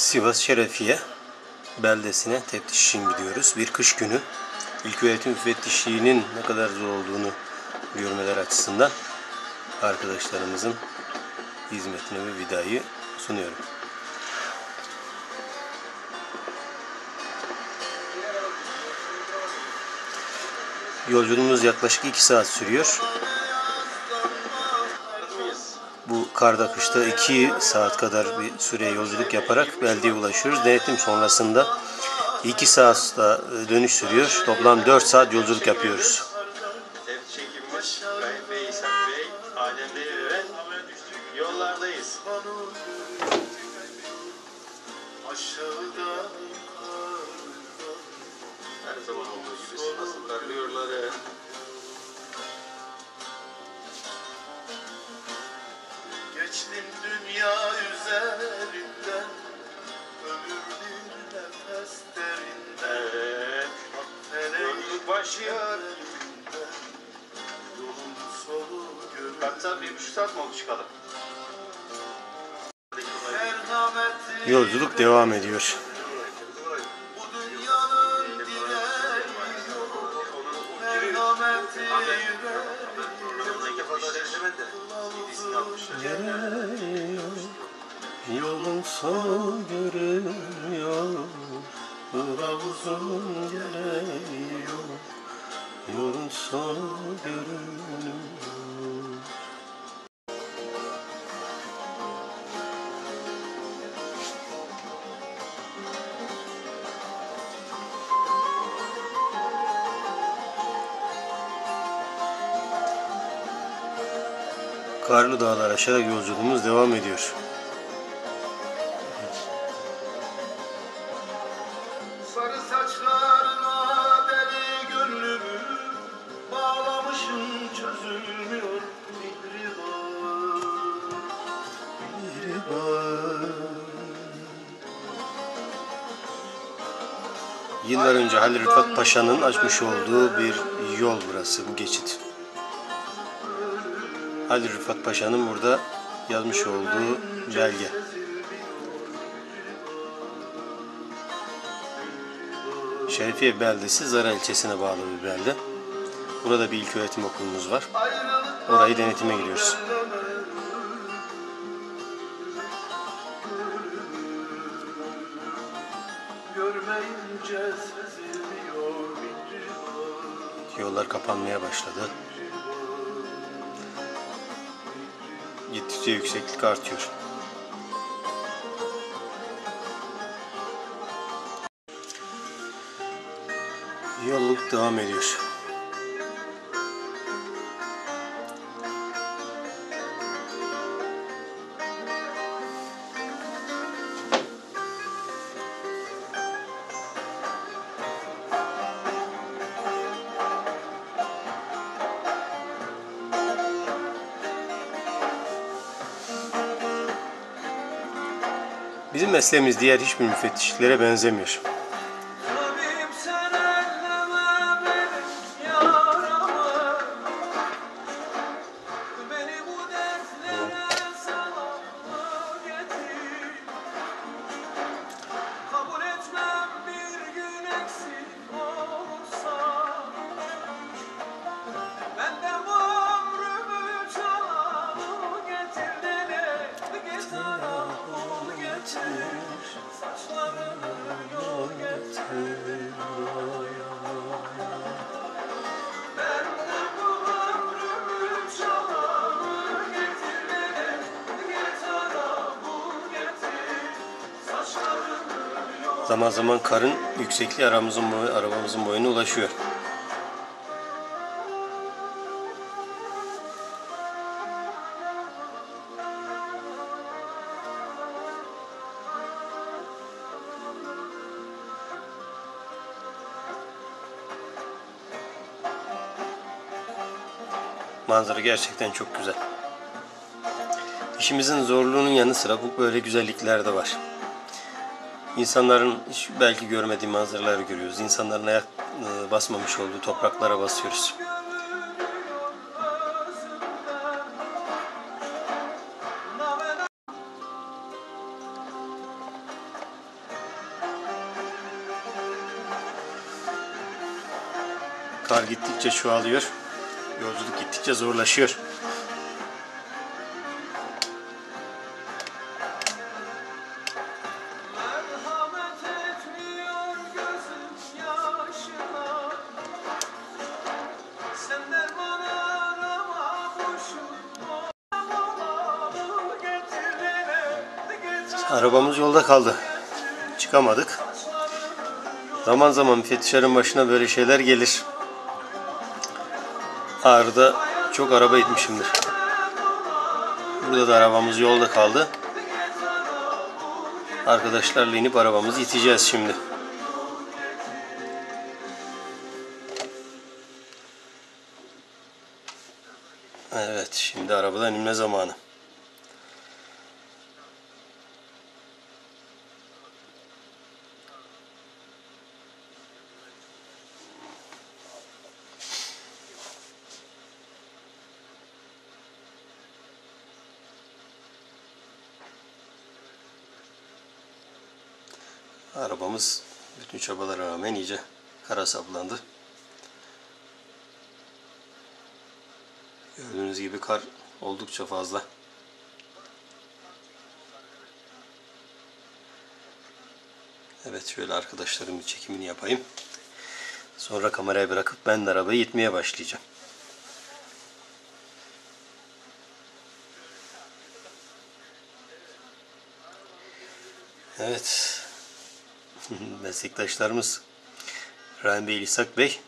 Sivas Şerefiye beldesine teftiş için gidiyoruz. Bir kış günü ilköğretim müfettişliğinin ne kadar zor olduğunu görmeler açısından arkadaşlarımızın hizmetine ve vidayı sunuyorum. Yolculuğumuz yaklaşık 2 saat sürüyor. Bu karda kışta 2 saat kadar bir süre yolculuk yaparak beldeye ulaşıyoruz. Denetim sonrasında 2 saat da dönüş sürüyor. Toplam 4 saat yolculuk yapıyoruz. Başlıyor. Bir buçuk saat mi oldu çıkalım? Yolculuk devam ediyor. Yolun sonu görünüyor, kılavuzun geliyor. Yolun sonu görünüyor. Karlı dağlar aşarak yolculuğumuz devam ediyor. Yıllar önce Halil Rıfat Paşa'nın açmış olduğu bir yol burası, bu geçit. Halil Rıfat Paşa'nın burada yazmış olduğu belge. Şerifiye beldesi Zara ilçesine bağlı bir belde. Burada bir ilköğretim okulumuz var. Orayı denetime giriyoruz. Mihriban Yollar kapanmaya başladı. Gittikçe yükseklik artıyor. Yolculuk devam ediyor. Bizim mesleğimiz diğer hiçbir müfettişliklere benzemiyor. Zaman zaman karın yüksekliği aramızın boyu, arabamızın boyuna ulaşıyor. Manzara gerçekten çok güzel. İşimizin zorluğunun yanı sıra bu böyle güzellikler de var. İnsanların hiç belki görmediği manzaraları görüyoruz. İnsanların ayak e, basmamış olduğu topraklara basıyoruz. Kar gittikçe çoğalıyor. Yolculuk gittikçe zorlaşıyor. Arabamız yolda kaldı. Çıkamadık. Zaman zaman müfettişlerin başına böyle şeyler gelir. Ağrı'da çok araba itmişimdir. Burada da arabamız yolda kaldı. Arkadaşlarla inip arabamızı iteceğiz şimdi. Evet, şimdi arabadan inme zamanı. Arabamız bütün çabalara rağmen iyice kara saplandı. Gördüğünüz gibi kar oldukça fazla. Evet şöyle arkadaşlarım bir çekimini yapayım. Sonra kamerayı bırakıp ben de arabayı itmeye başlayacağım. Evet. Meslektaşlarımız Rahim Bey, İshak Bey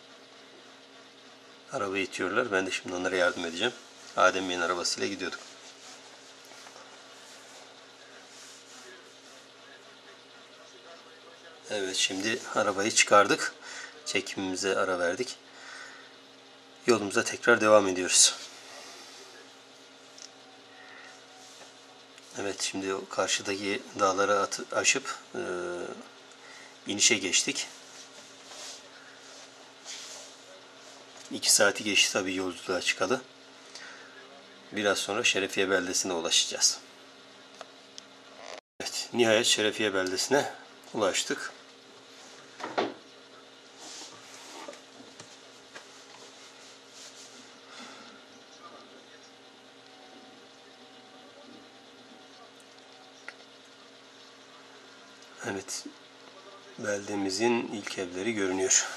arabayı itiyorlar. Ben de şimdi onlara yardım edeceğim. Adem Bey'in arabasıyla gidiyorduk. Evet şimdi arabayı çıkardık. Çekimimize ara verdik. Yolumuza tekrar devam ediyoruz. Evet şimdi karşıdaki dağları at- aşıp e, inişe geçtik. İki saati geçti tabii yolculuğa çıkalı. Biraz sonra Şerefiye beldesine ulaşacağız. Evet, nihayet Şerefiye beldesine ulaştık. Evet, beldemizin ilk evleri görünüyor.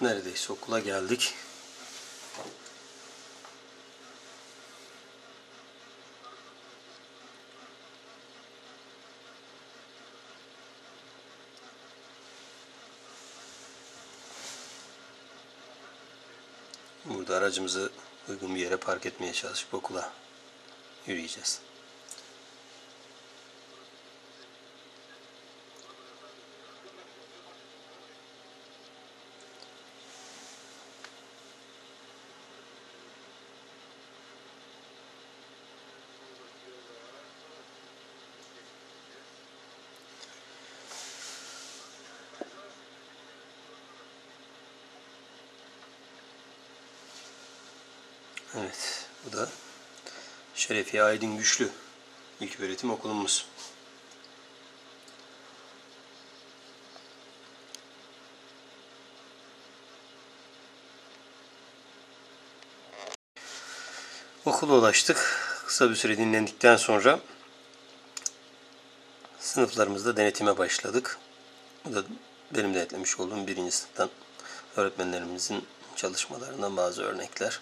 Neredeyse okula geldik. Burada aracımızı uygun bir yere park etmeye çalışıp okula yürüyeceğiz. Evet, bu da Şerefiye Aydın Güçlü ilk öğretim okulumuz. Okula ulaştık. Kısa bir süre dinlendikten sonra sınıflarımızda denetime başladık. Bu da benim denetlemiş olduğum birinci sınıftan öğretmenlerimizin çalışmalarından bazı örnekler.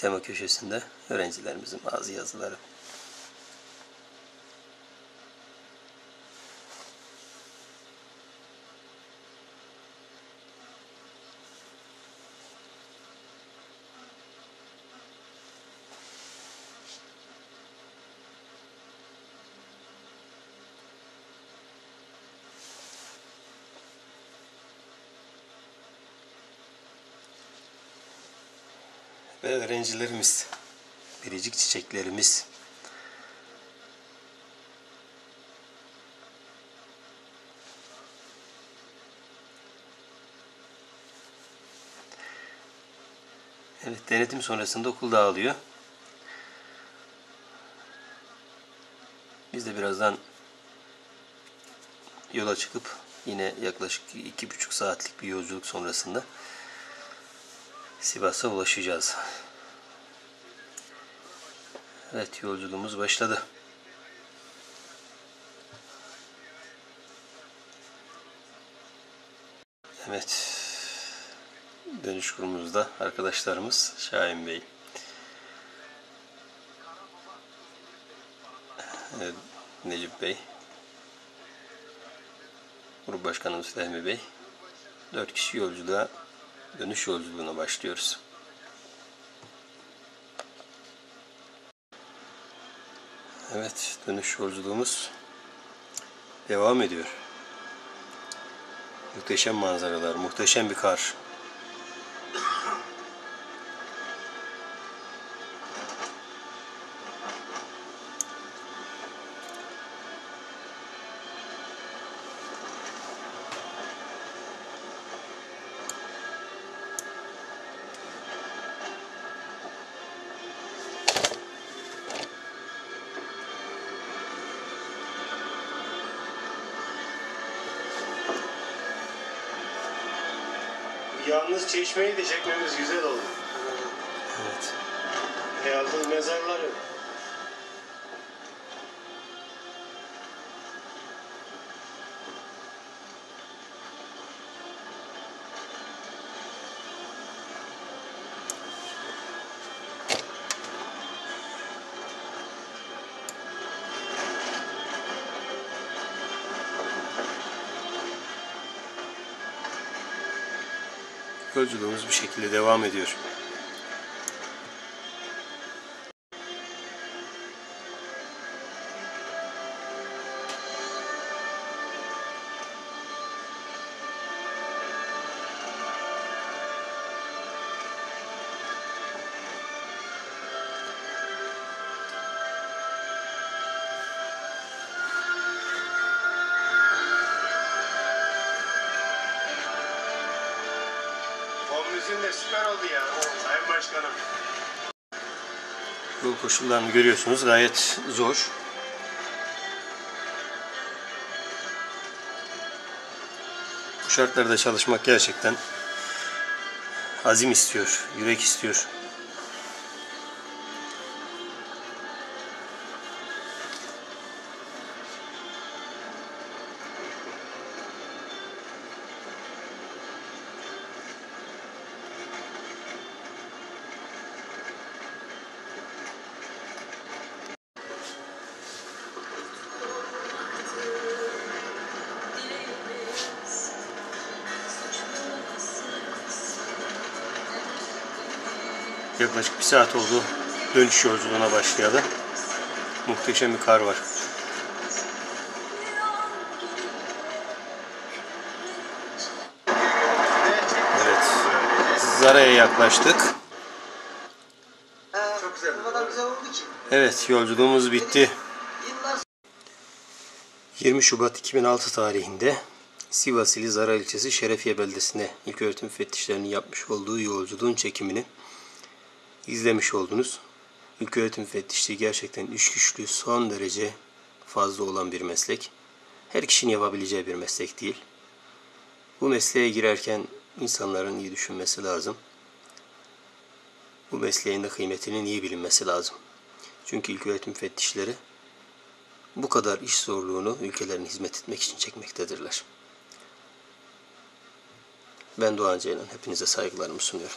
Tema köşesinde öğrencilerimizin bazı yazıları. Ve öğrencilerimiz. Biricik çiçeklerimiz. Evet, denetim sonrasında okul dağılıyor. Biz de birazdan yola çıkıp yine yaklaşık iki buçuk saatlik bir yolculuk sonrasında Sivas'a ulaşacağız. Evet yolculuğumuz başladı. Evet. Dönüş kurumuzda arkadaşlarımız Şahin Bey. Evet, Necip Bey. Grup Başkanımız Fehmi Bey. Dört kişi yolculuğa, dönüş yolculuğuna başlıyoruz. Evet, dönüş yolculuğumuz devam ediyor. Muhteşem manzaralar, muhteşem bir kar. Yalnız çeşmeyi de çekmemiz güzel oldu. Evet. Yalnız mezarlar yok. Yolculuğumuz bir şekilde devam ediyor. Fon müziğin de süper oldu ya. Sayın Başkanım. Yol koşullarını görüyorsunuz gayet zor. Bu şartlarda çalışmak gerçekten azim istiyor, yürek istiyor. Yaklaşık bir saat oldu dönüş yolculuğuna başlayalı. Muhteşem bir kar var. Evet. Zara'ya yaklaştık. Çok güzel. O kadar güzel oldu ki. Evet yolculuğumuz bitti. Yıllar 20 Şubat 2006 tarihinde Sivas ili Zara ilçesi Şerefiye beldesine ilköğretim müfettişlerinin yapmış olduğu yolculuğun çekimini izlemiş oldunuz. İlköğretim müfettişliği gerçekten iş güçlü, son derece fazla olan bir meslek. Her kişinin yapabileceği bir meslek değil. Bu mesleğe girerken insanların iyi düşünmesi lazım. Bu mesleğin de kıymetinin iyi bilinmesi lazım. Çünkü ilköğretim müfettişleri bu kadar iş zorluğunu ülkelerine hizmet etmek için çekmektedirler. Ben Doğan Ceylan. Hepinize saygılarımı sunuyorum.